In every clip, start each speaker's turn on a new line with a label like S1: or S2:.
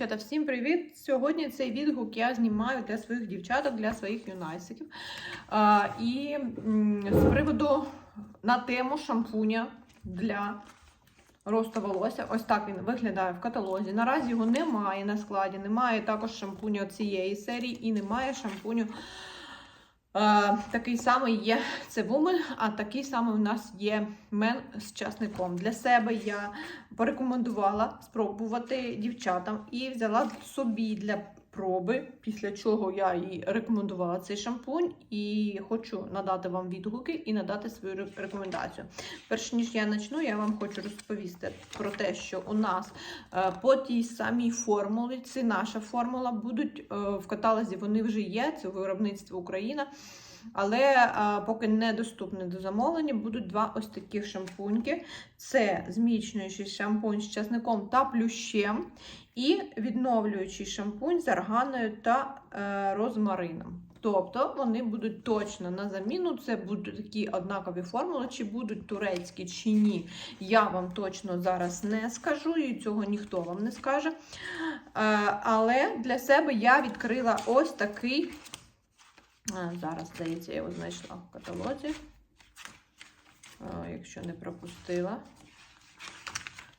S1: Дівчата, всім привіт! Сьогодні цей відгук я знімаю для своїх дівчаток, для своїх юнайсиків. А, і з приводу на тему шампуня для росту волосся. Ось так він виглядає в каталозі. Наразі його немає на складі, немає також шампуню цієї серії і немає шампуню. Такий самий є це вумен, а такий самий у нас є мен з часником. Для себе я порекомендувала спробувати дівчатам і взяла собі для проби, після чого я їй рекомендувала цей шампунь, і хочу надати вам відгуки і надати свою рекомендацію. Перш ніж я почну, я вам хочу розповісти про те, що у нас е, по тій самій формулі, це наша формула, будуть е, в каталозі, вони вже є, це виробництво Україна. Але а, поки недоступне до замовлення, будуть два ось таких шампуньки. Це зміцнюючий шампунь з часником та плющем, і відновлюючий шампунь з арганою та е, розмарином. Тобто вони будуть точно на заміну. Це будуть такі однакові формули, чи будуть турецькі, чи ні. Я вам точно зараз не скажу, і цього ніхто вам не скаже. Е, але для себе я відкрила ось такий. А, Зараз, здається, я його знайшла в каталозі. Якщо не пропустила.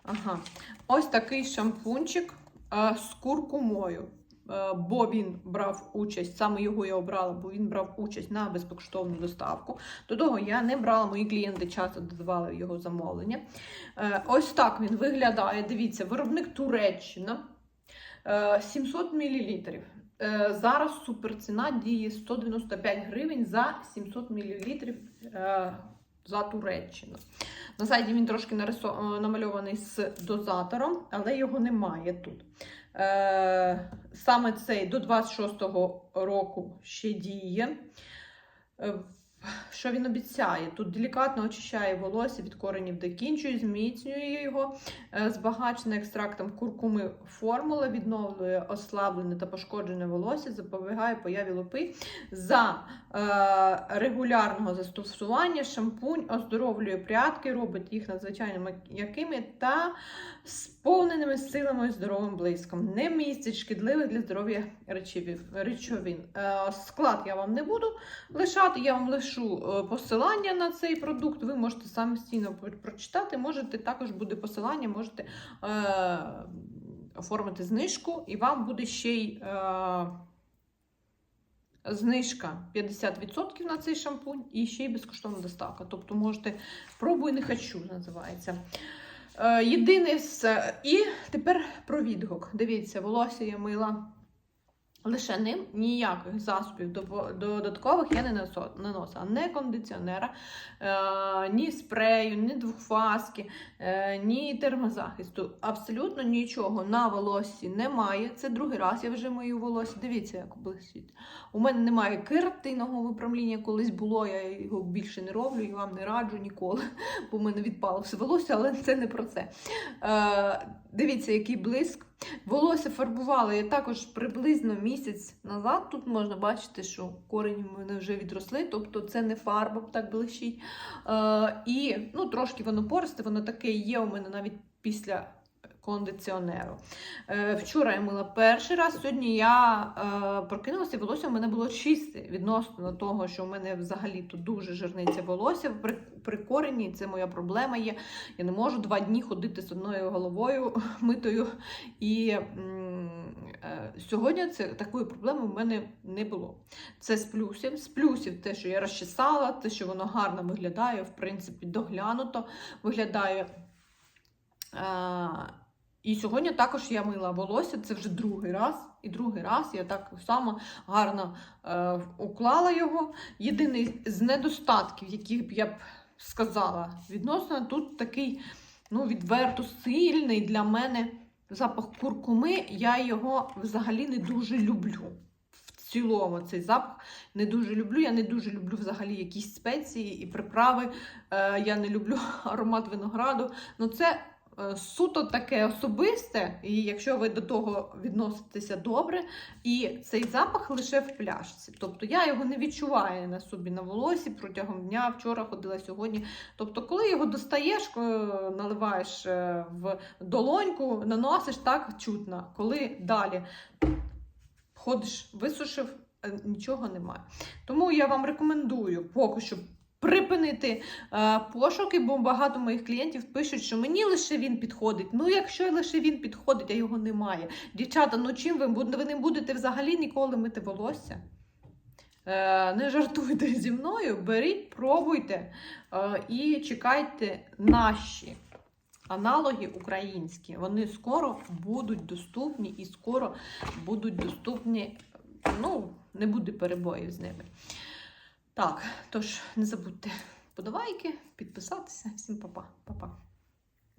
S1: Ага. Ось такий шампунчик з куркумою. Бо він брав участь, саме його я обрала, бо він брав участь на безкоштовну доставку. До того я не брала, мої клієнти часто додавали його замовлення. Е, Ось так він виглядає. Дивіться, виробник Туреччина. Е, 700 мл. Е, Зараз суперціна діє 195 гривень за 700 мл е, за Туреччину. На сайті він трошки е, намальований з дозатором, але його немає тут. Саме цей до 26-го року ще діє. Що він обіцяє? Тут делікатно очищає волосся від коренів до кінчу, зміцнює його, Е, збагачена екстрактом куркуми формула, відновлює ослаблене та пошкоджене волосся, запобігає появі лупи. За е, регулярного застосування шампунь оздоровлює прядки, робить їх надзвичайно м'якими та сповненими силами і здоровим блиском. Не містить шкідливих для здоров'я речовин. Е, склад я вам не буду лишати, я вам лишу е, посилання на цей продукт. Ви можете самостійно прочитати. Можете також буде посилання, можете е, оформити знижку, і вам буде ще й. Е, Знижка 50% на цей шампунь і ще й безкоштовна доставка. Тобто можете пробуй не хочу, називається. Е, єдине. І тепер про відгук. Дивіться, волосся я мила лише ним, ніяких засобів додаткових я не наносила. Не кондиціонера, е, ні спрею, ні двохфаски, е, ні термозахисту. Абсолютно нічого на волоссі немає. Це другий раз я вже мию волосся. Дивіться, як блищить. У мене немає кератинного виправління, колись було, я його більше не роблю і вам не раджу ніколи, бо в мене відпало все волосся, але це не про це. Е, дивіться, який блиск. Волосся фарбувала я також приблизно місяць назад. Тут можна бачити, що корені в мене вже відросли, тобто це не фарба так блищить. Е, і ну, трошки воно пористе, воно таке є у мене навіть після кондиціонеру. Е, вчора я мила перший раз, сьогодні я е, прокинулася, і волосся в мене було чисте відносно того, що в мене взагалі тут дуже жирниця волосся при, при корені, це моя проблема є. Я не можу два дні ходити з одною головою митою. І е, сьогодні це такої проблеми в мене не було. Це з плюсів. З плюсів те, що я розчесала, те, що воно гарно виглядає, в принципі, доглянуто виглядає. І сьогодні також я мила волосся, це вже другий раз. І другий раз я так само гарно е, уклала його. Єдиний з недостатків, яких б я б сказала відносно, тут такий ну, відверто сильний для мене запах куркуми. Я його взагалі не дуже люблю. В цілому цей запах не дуже люблю. Я не дуже люблю взагалі якісь спеції і приправи. Е, я не люблю аромат винограду. Ну, це суто таке особисте, і якщо ви до того відноситеся добре, і цей запах лише в пляшці. Тобто я його не відчуваю на собі на волосі протягом дня, вчора ходила сьогодні. Тобто, коли його достаєш, е, наливаєш е, в долоньку, наносиш так чутно. Коли далі ходиш, висушив, е, нічого немає. Тому я вам рекомендую поки що припинити е, пошуки, бо багато моїх клієнтів пишуть, що мені лише він підходить. Ну, якщо лише він підходить, а його немає. Дівчата, ну чим ви, ви не будете взагалі ніколи мити волосся? Е, не жартуйте зі мною, беріть, пробуйте е, і чекайте наші аналоги українські. Вони скоро будуть доступні і скоро будуть доступні. Ну, не буде перебоїв з ними. Так, тож не забудьте подавайки, підписатися. Всім па-па. Па-па.